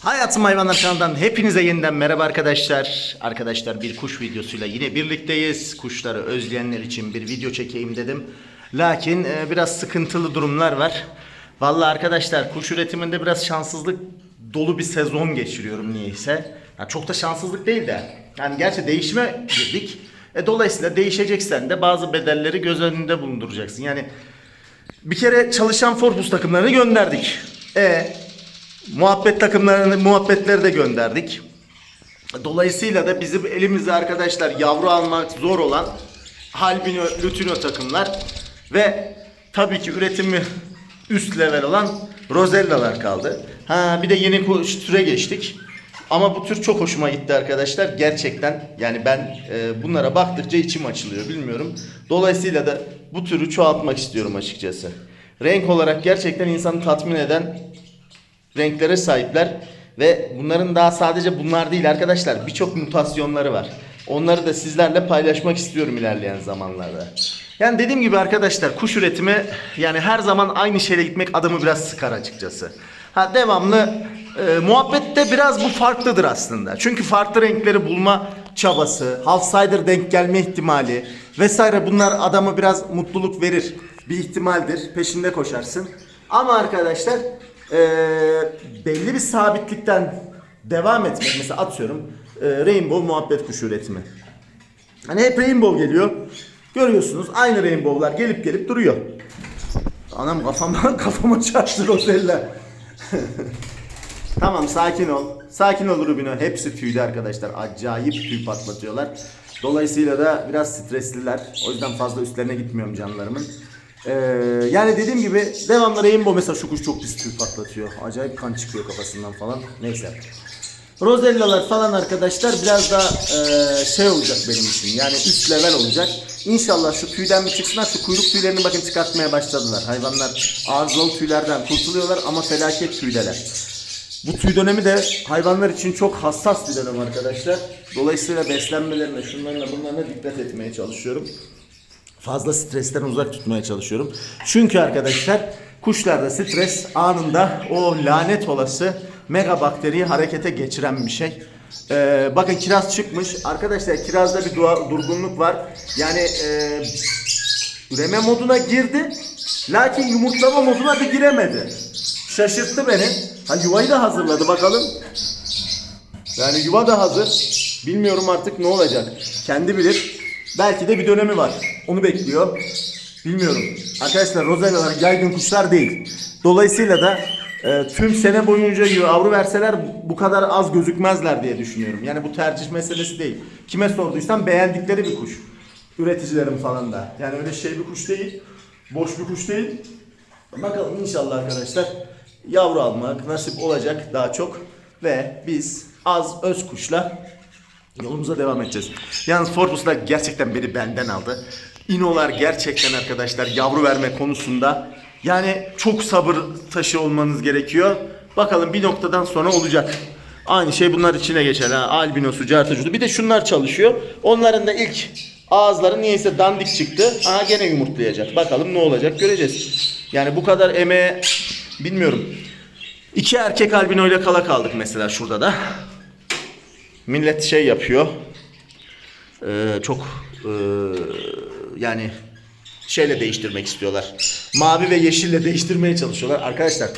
Hayatım Hayvanlar kanalından hepinize yeniden merhaba arkadaşlar. Arkadaşlar bir kuş videosuyla yine birlikteyiz. Kuşları özleyenler için bir video çekeyim dedim. Lakin e, biraz sıkıntılı durumlar var. Vallahi arkadaşlar kuş üretiminde biraz şanssızlık dolu bir sezon geçiriyorum niyeyse. Ya çok da şanssızlık değil de. Yani gerçi değişime girdik. E, dolayısıyla değişeceksen de bazı bedelleri göz önünde bulunduracaksın. Yani bir kere çalışan Forbus takımlarını gönderdik. E muhabbet takımlarını muhabbetleri de gönderdik. Dolayısıyla da bizim elimizde arkadaşlar yavru almak zor olan Albino, Lutino takımlar ve tabii ki üretimi üst level olan Rosellalar kaldı. Ha bir de yeni türe geçtik. Ama bu tür çok hoşuma gitti arkadaşlar. Gerçekten yani ben e, bunlara baktıkça içim açılıyor bilmiyorum. Dolayısıyla da bu türü çoğaltmak istiyorum açıkçası. Renk olarak gerçekten insanı tatmin eden renklere sahipler ve bunların daha sadece bunlar değil arkadaşlar birçok mutasyonları var. Onları da sizlerle paylaşmak istiyorum ilerleyen zamanlarda. Yani dediğim gibi arkadaşlar kuş üretimi yani her zaman aynı şeyle gitmek adamı biraz sıkar açıkçası. Ha devamlı e, muhabbette biraz bu farklıdır aslında. Çünkü farklı renkleri bulma çabası, half denk gelme ihtimali vesaire bunlar adamı biraz mutluluk verir. Bir ihtimaldir. Peşinde koşarsın. Ama arkadaşlar e, belli bir sabitlikten devam etmek mesela atıyorum e, rainbow muhabbet kuşu üretimi. Hani hep rainbow geliyor. Görüyorsunuz aynı rainbow'lar gelip gelip duruyor. Anam kafama kafama çarptı Rosella. tamam sakin ol. Sakin ol Rubino. Hepsi tüylü arkadaşlar. Acayip tüy patlatıyorlar. Dolayısıyla da biraz stresliler. O yüzden fazla üstlerine gitmiyorum canlarımın. Ee, yani dediğim gibi devamlı Rainbow mesela şu kuş çok pis tüy patlatıyor. Acayip kan çıkıyor kafasından falan. Neyse. Rozellalar falan arkadaşlar biraz daha e, şey olacak benim için. Yani üst level olacak. İnşallah şu tüyden bir çıksınlar. Şu kuyruk tüylerini bakın çıkartmaya başladılar. Hayvanlar arızalı tüylerden kurtuluyorlar ama felaket tüydeler. Bu tüy dönemi de hayvanlar için çok hassas bir dönem arkadaşlar. Dolayısıyla beslenmelerine, şunlarına, bunlarına dikkat etmeye çalışıyorum fazla stresten uzak tutmaya çalışıyorum. Çünkü arkadaşlar kuşlarda stres anında o lanet olası mega bakteriyi harekete geçiren bir şey. Ee, bakın kiraz çıkmış. Arkadaşlar kirazda bir dua, durgunluk var. Yani e, üreme moduna girdi. Lakin yumurtlama moduna bir giremedi. Şaşırttı beni. Ha yuvayı da hazırladı bakalım. Yani yuva da hazır. Bilmiyorum artık ne olacak. Kendi bilir. Belki de bir dönemi var. Onu bekliyor. Bilmiyorum. Arkadaşlar rozellalar yaygın kuşlar değil. Dolayısıyla da e, tüm sene boyunca yavru verseler bu kadar az gözükmezler diye düşünüyorum. Yani bu tercih meselesi değil. Kime sorduysam beğendikleri bir kuş. Üreticilerim falan da. Yani öyle şey bir kuş değil. Boş bir kuş değil. Bakalım inşallah arkadaşlar yavru almak nasip olacak daha çok. Ve biz az öz kuşla Yolumuza devam edeceğiz. Yalnız Forbus'lar gerçekten beni benden aldı. İnolar gerçekten arkadaşlar yavru verme konusunda yani çok sabır taşı olmanız gerekiyor. Bakalım bir noktadan sonra olacak. Aynı şey bunlar içine geçer ha. Albinosu, cartacılı. Bir de şunlar çalışıyor. Onların da ilk ağızları niyeyse dandik çıktı. Aha gene yumurtlayacak. Bakalım ne olacak göreceğiz. Yani bu kadar emeğe bilmiyorum. İki erkek albino ile kala kaldık mesela şurada da. Millet şey yapıyor. Ee, çok ee, yani şeyle değiştirmek istiyorlar. Mavi ve yeşille değiştirmeye çalışıyorlar. Arkadaşlar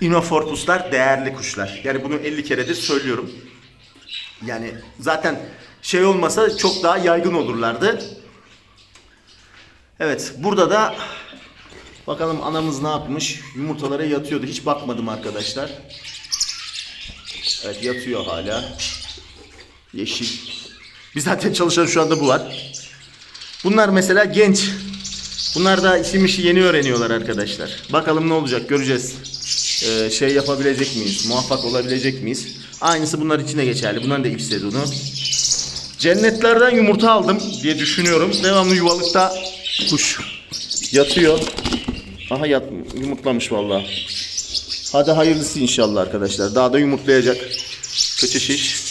Inoforpuslar değerli kuşlar. Yani bunu 50 keredir söylüyorum. Yani zaten şey olmasa çok daha yaygın olurlardı. Evet burada da bakalım anamız ne yapmış. Yumurtalara yatıyordu. Hiç bakmadım arkadaşlar. Evet yatıyor hala. Yeşil. Bir zaten çalışan şu anda bu var. Bunlar mesela genç. Bunlar da işim işi yeni öğreniyorlar arkadaşlar. Bakalım ne olacak göreceğiz. Ee, şey yapabilecek miyiz? Muvaffak olabilecek miyiz? Aynısı bunlar içine geçerli. Bunların da ilk sezonu. Cennetlerden yumurta aldım diye düşünüyorum. Devamlı yuvalıkta kuş yatıyor. Aha yat, yumurtlamış vallahi. Hadi hayırlısı inşallah arkadaşlar. Daha da yumurtlayacak. Kötü şiş.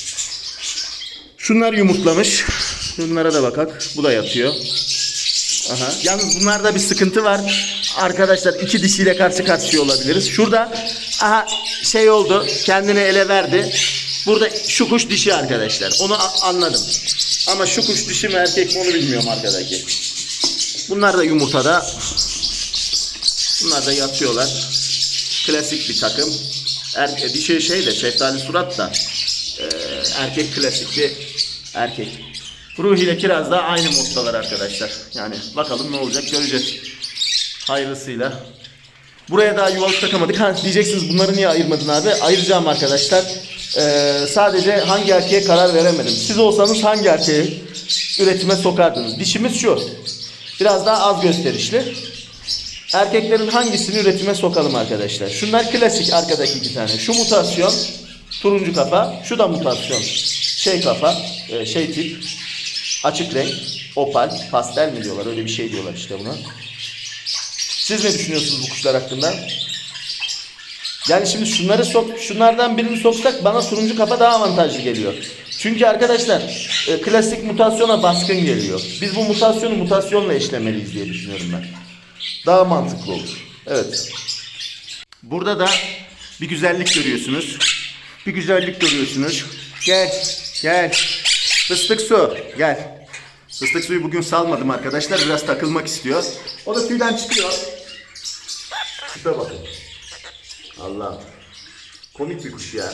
Şunlar yumurtlamış. Şunlara da bakak. Bu da yatıyor. Aha. Yalnız bunlarda bir sıkıntı var. Arkadaşlar iki dişiyle karşı karşıya olabiliriz. Şurada aha şey oldu. Kendini ele verdi. Burada şu kuş dişi arkadaşlar. Onu anladım. Ama şu kuş dişi mi erkek mi onu bilmiyorum arkadaki. Bunlar da yumurtada. Bunlar da yatıyorlar. Klasik bir takım. Er, dişi şey de şeftali surat da e, erkek klasik bir erkek. Ruhi ile Kiraz da aynı moddalar arkadaşlar. Yani bakalım ne olacak göreceğiz. Hayırlısıyla. Buraya daha yuvalık takamadık. Ha, diyeceksiniz bunları niye ayırmadın abi? Ayıracağım arkadaşlar. Ee, sadece hangi erkeğe karar veremedim. Siz olsanız hangi erkeği üretime sokardınız? Dişimiz şu. Biraz daha az gösterişli. Erkeklerin hangisini üretime sokalım arkadaşlar? Şunlar klasik arkadaki iki tane. Şu mutasyon turuncu kafa. Şu da mutasyon şey kafa. e, Şey tip. Açık renk. Opal. Pastel mi diyorlar? Öyle bir şey diyorlar işte buna. Siz ne düşünüyorsunuz bu kuşlar hakkında? Yani şimdi şunları sok, şunlardan birini soksak bana turuncu kafa daha avantajlı geliyor. Çünkü arkadaşlar e, klasik mutasyona baskın geliyor. Biz bu mutasyonu mutasyonla eşlemeliyiz diye düşünüyorum ben. Daha mantıklı olur. Evet. Burada da bir güzellik görüyorsunuz. Bir güzellik görüyorsunuz. Gel, gel. Fıstık su, gel. Fıstık suyu bugün salmadım arkadaşlar. Biraz takılmak istiyor. O da tüyden çıkıyor. Tipe bakın. Allah. Komik bir kuş ya.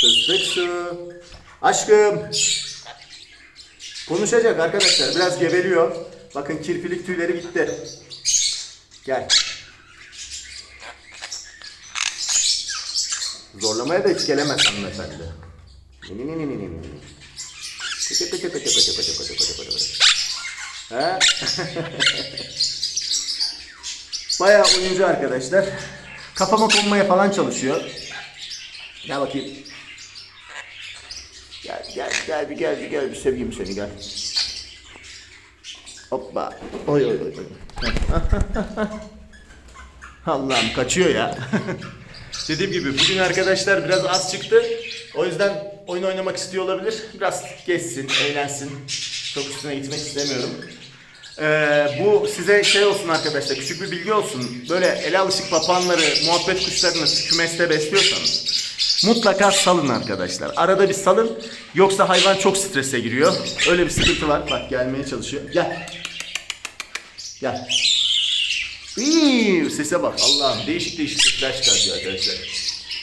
Fıstık su. Aşkım. Konuşacak arkadaşlar. Biraz geveliyor. Bakın kirpilik tüyleri gitti. Gel. Zorlamaya da hiç gelemez hanımefendi. Ni ni ni ni ni ni. Pıtı pıtı pıtı pıtı pıtı pıtı pıtı pıtı pıtı. He? Bayağı oyuncu arkadaşlar. Kafama konmaya falan çalışıyor. Gel bakayım. Gel gel gel bir gel bir gel bir seveyim seni gel. Hoppa. Oy oy oy. oy. Allah'ım kaçıyor ya. Dediğim gibi bugün arkadaşlar biraz az çıktı. O yüzden oyun oynamak istiyor olabilir. Biraz geçsin, eğlensin. Çok üstüne gitmek istemiyorum. Ee, bu size şey olsun arkadaşlar, küçük bir bilgi olsun. Böyle ele alışık papağanları, muhabbet kuşlarını kümeste besliyorsanız mutlaka salın arkadaşlar. Arada bir salın, yoksa hayvan çok strese giriyor. Öyle bir sıkıntı var. Bak gelmeye çalışıyor. Gel. Gel. İyi, sese bak Allah'ım değişik değişik sesler çıkartıyor arkadaşlar.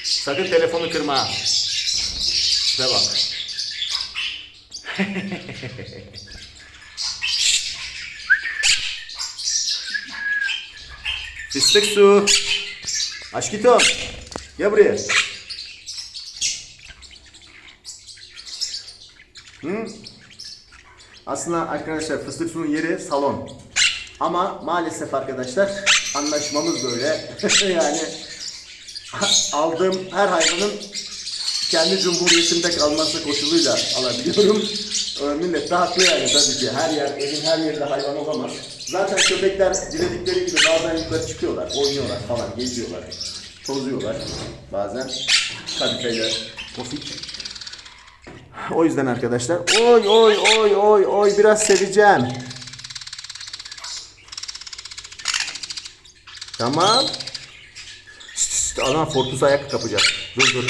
Sakın telefonu kırma. Sese bak. Fıstık su. Aşkito. Gel buraya. Hı? Aslında arkadaşlar fıstık suyun yeri salon. Ama maalesef arkadaşlar anlaşmamız böyle. yani aldığım her hayvanın kendi cumhuriyetimde kalması koşuluyla alabiliyorum. Ee, Millet de haklı yani tabii ki. Her yer, evin her yerinde hayvan olamaz. Zaten köpekler diledikleri gibi bazen yukarı çıkıyorlar, oynuyorlar falan, geziyorlar. Tozuyorlar bazen. Kadifeyle, pofik. O yüzden arkadaşlar oy oy oy oy oy biraz seveceğim. Tamam. Adam Fortus ayak kapacak. Dur dur.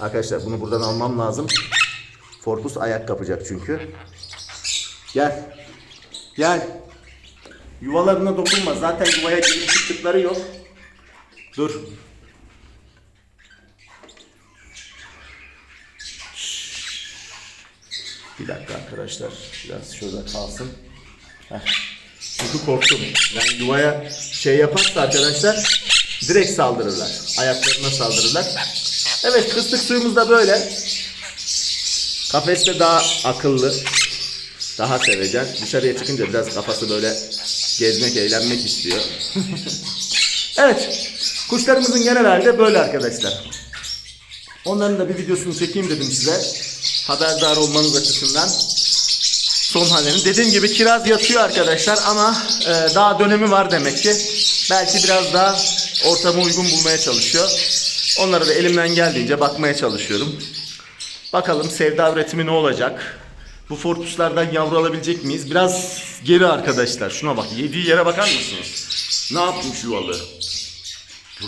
Arkadaşlar bunu buradan almam lazım. Fortus ayak kapacak çünkü. Gel. Gel. Yuvalarına dokunma. Zaten yuvaya girip çıktıkları yok. Dur. Bir dakika arkadaşlar. Biraz şurada kalsın. Heh. Çünkü korktum. Yani yuvaya şey yaparsa arkadaşlar direkt saldırırlar. Ayaklarına saldırırlar. Evet fıstık suyumuz da böyle. Kafeste daha akıllı. Daha sevecen. Dışarıya çıkınca biraz kafası böyle gezmek, eğlenmek istiyor. evet. Kuşlarımızın genel halde böyle arkadaşlar. Onların da bir videosunu çekeyim dedim size. Haberdar olmanız açısından. Son hallerini. Dediğim gibi kiraz yatıyor arkadaşlar ama e, daha dönemi var demek ki. Belki biraz daha ortama uygun bulmaya çalışıyor. Onlara da elimden geldiğince bakmaya çalışıyorum. Bakalım sevda üretimi ne olacak? Bu fortuslardan yavru alabilecek miyiz? Biraz geri arkadaşlar. Şuna bak. Yediği yere bakar mısınız? Ne yapmış yuvalı?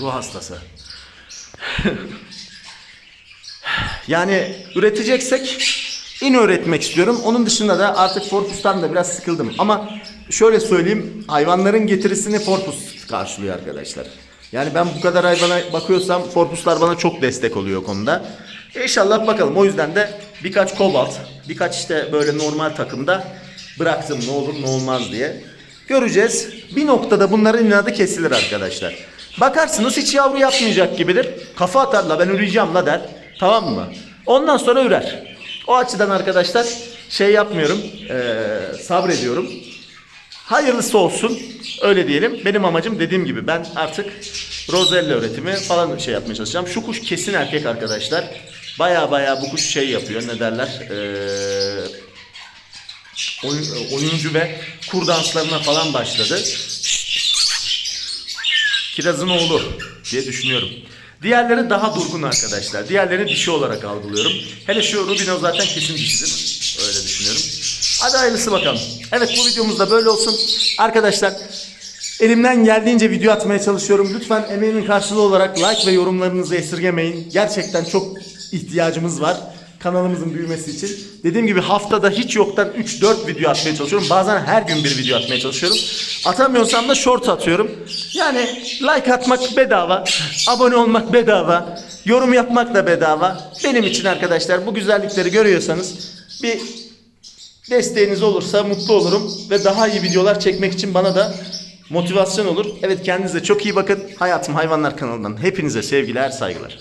Ruh hastası. yani üreteceksek in üretmek istiyorum. Onun dışında da artık Forpus'tan da biraz sıkıldım. Ama şöyle söyleyeyim hayvanların getirisini Forpus karşılıyor arkadaşlar. Yani ben bu kadar hayvana bakıyorsam Forpuslar bana çok destek oluyor konuda. İnşallah bakalım. O yüzden de birkaç kobalt, birkaç işte böyle normal takımda bıraktım ne olur ne olmaz diye. Göreceğiz. Bir noktada bunların inadı kesilir arkadaşlar. Bakarsınız hiç yavru yapmayacak gibidir. Kafa atarla ben üreyeceğim la der. Tamam mı? Ondan sonra ürer. O açıdan arkadaşlar şey yapmıyorum. eee, sabrediyorum. Hayırlısı olsun. Öyle diyelim. Benim amacım dediğim gibi ben artık Rosella üretimi falan şey yapmaya çalışacağım. Şu kuş kesin erkek arkadaşlar. Baya baya bu kuş şey yapıyor. Ne derler? Oyun, oyuncu ve kur danslarına falan başladı. Kirazın oğlu diye düşünüyorum. Diğerleri daha durgun arkadaşlar. Diğerlerini dişi olarak algılıyorum. Hele şu Rubino zaten kesin dişidir. Öyle düşünüyorum. Hadi hayırlısı bakalım. Evet bu videomuz da böyle olsun. Arkadaşlar elimden geldiğince video atmaya çalışıyorum. Lütfen emeğimin karşılığı olarak like ve yorumlarınızı esirgemeyin. Gerçekten çok ihtiyacımız var kanalımızın büyümesi için. Dediğim gibi haftada hiç yoktan 3-4 video atmaya çalışıyorum. Bazen her gün bir video atmaya çalışıyorum. Atamıyorsam da short atıyorum. Yani like atmak bedava, abone olmak bedava, yorum yapmak da bedava. Benim için arkadaşlar bu güzellikleri görüyorsanız bir desteğiniz olursa mutlu olurum ve daha iyi videolar çekmek için bana da motivasyon olur. Evet kendinize çok iyi bakın. Hayatım Hayvanlar kanalından hepinize sevgiler, saygılar.